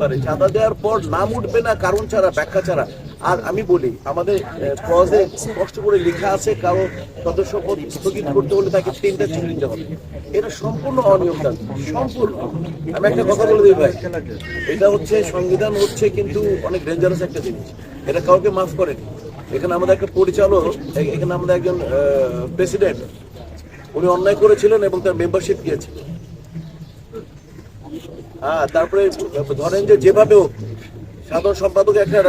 পারে। চাঁদা দেওয়ার পর নাম উঠবে না, কারণ ছাড়া, ব্যাখ্যা ছাড়া। আর আমি বলি, আমাদের স্পষ্ট করে লেখা আছে কারও সদস্য পদ স্থগিত করতে হলে তাকে তিনটা হবে। এটা সম্পূর্ণ সম্পূর্ণ। আমি একটা কথা বলে দিই ভাই, এটা হচ্ছে, সংবিধান হচ্ছে কিন্তু অনেক ডেঞ্জারাস একটা জিনিস। এটা কাউকে মাফ করেনি। এখানে আমাদের একটা পরিচালক এখানে আমাদের একজন প্রেসিডেন্ট উনি অন্যায় করেছিলেন এবং তার মেম্বারশিপ দিয়েছিলেন। হ্যাঁ তারপরে ধরেন যে সাধারণ সম্পাদক একটা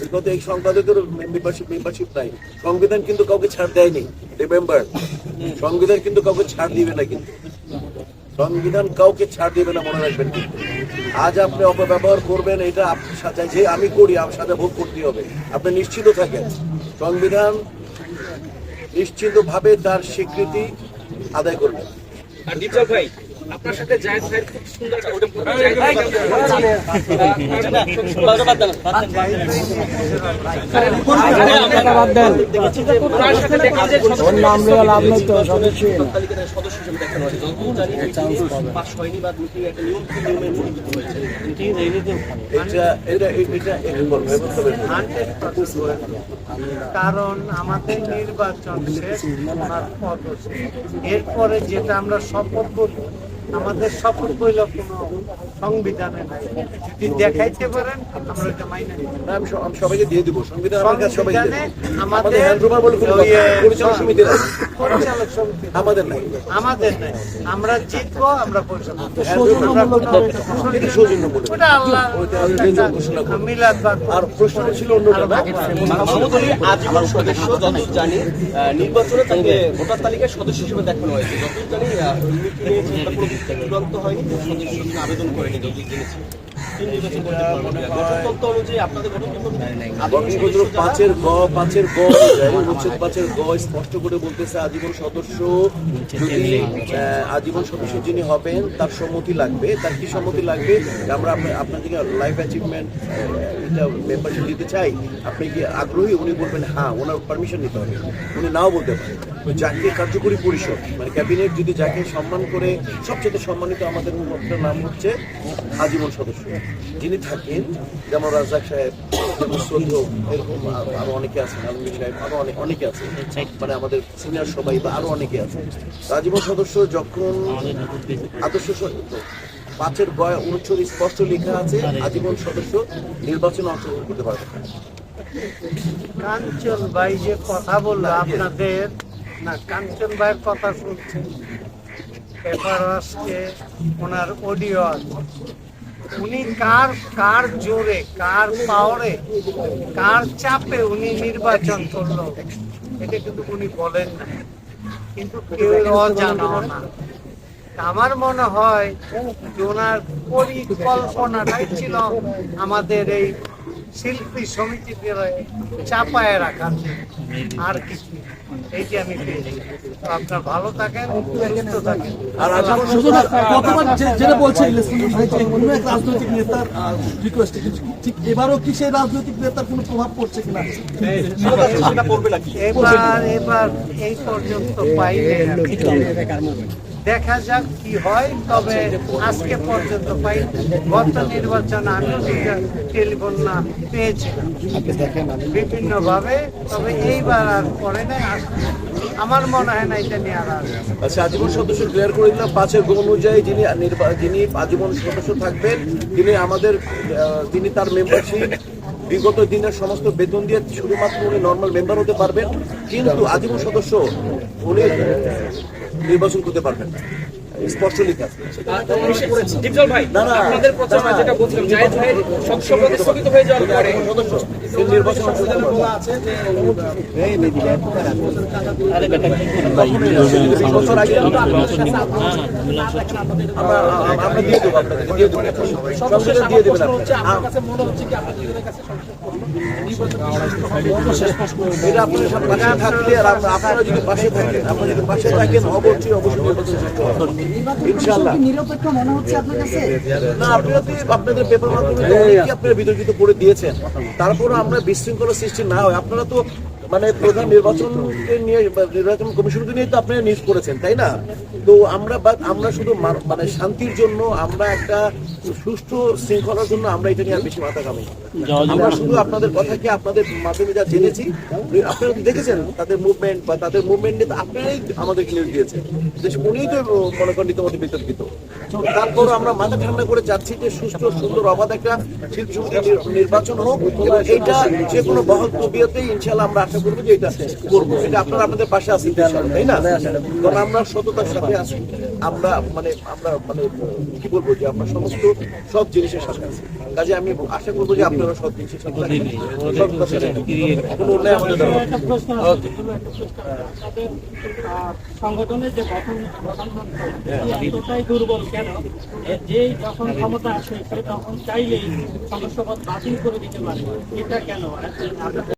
বিগত এই সম্পাদকের মেম্বারশিপ মেম্বারশিপ নাই। সংবিধান কিন্তু কাউকে ছাড় দেয়নি রিমেম্বার সংবিধান কিন্তু কাউকে ছাড় দিবে না কিন্তু। সংবিধান কাউকে ছাড় দিবে না, মনে রাখবেন আজ আপনি অপব্যবহার করবেন, এটা যে আমি করি, আমার সাথে ভোগ করতে হবে। আপনি নিশ্চিত থাকেন। সংবিধান নিশ্চিত ভাবে তার স্বীকৃতি আদায় করবে। আর দীপজল ভাই আপনার সাথে জায়েদ ভাই খুব সুন্দর একটা- ওটা কারণ আমাদের নির্বাচন শেষ। এরপরে যেটা আমরা শপথ করি আমাদের শপথ কইল কোনো সংবিধানে নাই। যদি দেখাইতে পারেন আমরা এটা মাইনে নিব। আমি আমি সবাইকে দিয়ে দিব। সংবিধান আমার কাছে সবাই আমাদের বলে কোনো নেই। পরিচালক সমিতি আমাদের নাই। আমাদের নাই। আমরা জিতবো আমরা সৌজন্যমূলক ওটা আল্লাহ। মিলাদ বা আর প্রশ্নটা ছিল অন্যটা না? মাহমুদ আলী আজীবন সদস্য যতদূর জানি নির্বাচনে তাকে ভোটার তালিকায় সদস্য হিসেবে দেখানো হয়েছে। যতদূর জানি চূড়ান্ত হয়নি সদস্য আবেদন করেনি জেনেছি। পাঁচের গ পাঁচের গ অনুচ্ছেদ পাঁচের গ স্পষ্ট করে বলতেছে আজীবন সদস্য যদি আজীবন সদস্য যিনি হবেন তার সম্মতি লাগবে। তার কি সম্মতি লাগবে? আমরা আপনা- আপনাদেরকে লাইফ অ্যাচিভমেন্ট মেম্বারশিপ দিতে চাই। আপনি কি আগ্রহী? উনি বলবেন হ্যাঁ ওনার পারমিশন নিতে হবে। উনি নাও বলতে পারেন। তো যাকে কার্যকরী পরিষদ মানে ক্যাবিনেট যদি যাকে সম্মান করে সবচেয়ে সম্মানিত আমাদের নাম হচ্ছে আজীবন সদস্য। যিনি থাকেন যেমন রাজাক সাহেব যেমন এরকম আরো- আরও অনেকে আছেন আলমগীর সাহেব অনেক অনেকে আছে। মানে আমাদের সিনিয়র সবাই বা আরও অনেকে আছে। আজীবন সদস্য যখন আদর্শ পাঁচের বয় অনুচ্ছেদ স্পষ্ট লেখা আছে আজীবন সদস্য নির্বাচনে অংশগ্রহণ করতে পারবে। কাঞ্চন ভাই যে কথা বলল আপনাদের না, কাঞ্চন ভাইয়ের কথা শুনছি। পেপার আজকে ওনার অডিও উনি কার কার জোরে, কার পাওয়ারে কার চাপে উনি নির্বাচন করল, এটা কিন্তু উনি বলেন না। কিন্তু কেউ অজানাও না। আমার মনে হয় ওনার পরিকল্পনাটাই ছিল আমাদের এই শিল্পী সমিতিকে চাপায় রাখার আর কিছু। এইটি আমি পেয়েছি। আপনার ভালো থাকেন সুস্থ থাকেন। আর গতবার যেটা বলছে রাজনৈতিক নেতার রিকোয়েস্ট ঠিক এবারও কি সেই রাজনৈতিক নেতার কোনো প্রভাব পড়ছে কিনা? এবার এবার এই পর্যন্ত পাইনি। দেখা যাক কি হয় তবে আজকে পর্যন্ত পাই গত নির্বাচন আমিও টেলিফোন না পেয়েছিলাম। বিভিন্ন ভাবে তবে এইবার আর পরে নাই আস- আমার মনে হয় না এটা নিয়ে আর আসবে। আচ্ছা আজীবন সদস্য ক্লিয়ার করে দিলাম পাঁচের গো অনুযায়ী যিনি নির্বা- যিনি আজীবন সদস্য থাকবেন তিনি আমাদের তিনি তার মেম্বারশিপ বিগত দিনের সমস্ত বেতন দিয়ে শুধুমাত্র উনি নর্মাল মেম্বার হতে পারবেন। কিন্তু আজীবন সদস্য উনি নির্বাচন করতে পারবেন না। স্পষ্ট লেখা হয়ে আপনারা যদি পাশে থাকেন আপনারা যদি পাশে থাকেন অবশ্যই অবশ্যই। ইনশাআল্লাহ। নিরপেক্ষ মনে হচ্ছে আপনার কাছে? না আপনারা তো আপনাদের পেপার মাধ্যমে অনেকেই আপনারা বিতর্কিত করে দিয়েছেন? তারপরে আমরা বিশৃঙ্খলা সৃষ্টি না হয়। আপনারা তো মানে প্রধান নির্বাচনকে নিয়ে নির্বাচন কমিশনকে নিয়ে তো আপনারা নিউজ করেছেন তাই না? তো আমরা বা আমরা শুধু মানে শান্তির জন্য আমরা একটা সুষ্ঠু শৃঙ্খলার জন্য আমরা এটা নিয়ে আর বেশি মাথা কামাই আমরা শুধু আপনাদের কথাকে আপনাদের মাধ্যমে যা জেনেছি আপনারা তো দেখেছেন তাদের মুভমেন্ট বা তাদের মুভমেন্ট নিয়ে তো আপনারাই আমাদেরকে নিউজ দিয়েছেন। যে উনিই তো মনে করেন রীতিমতো বিতর্কিত। তো তারপরও আমরা মাথা ঠান্ডা করে চাচ্ছি যে সুষ্ঠু সুন্দর অবাধ একটা শিল্প নির্বাচন হোক। এবং এইটা যে কোনো বহল তবিয়তেই ইনশাল্লাহ আমরা আশা করব যে এটা করব। এটা আপনারা আপনাদের পাশে আছেন তাই না? কারণ আমরা সততার সাথে আছি। আমরা মানে আমরা মানে কি বলব যে আমরা সমস্ত সব জিনিসের সাথে আছি। কাজে আমি আশা করব যে আপনারা সব জিনিসের সাথে সংগঠনের যে গঠন দুর্বল কেন? যে যখন ক্ষমতা আসে, সে তখন চাইলেই সদস্যপদ বাতিল করে দিতে পারে। এটা কেন?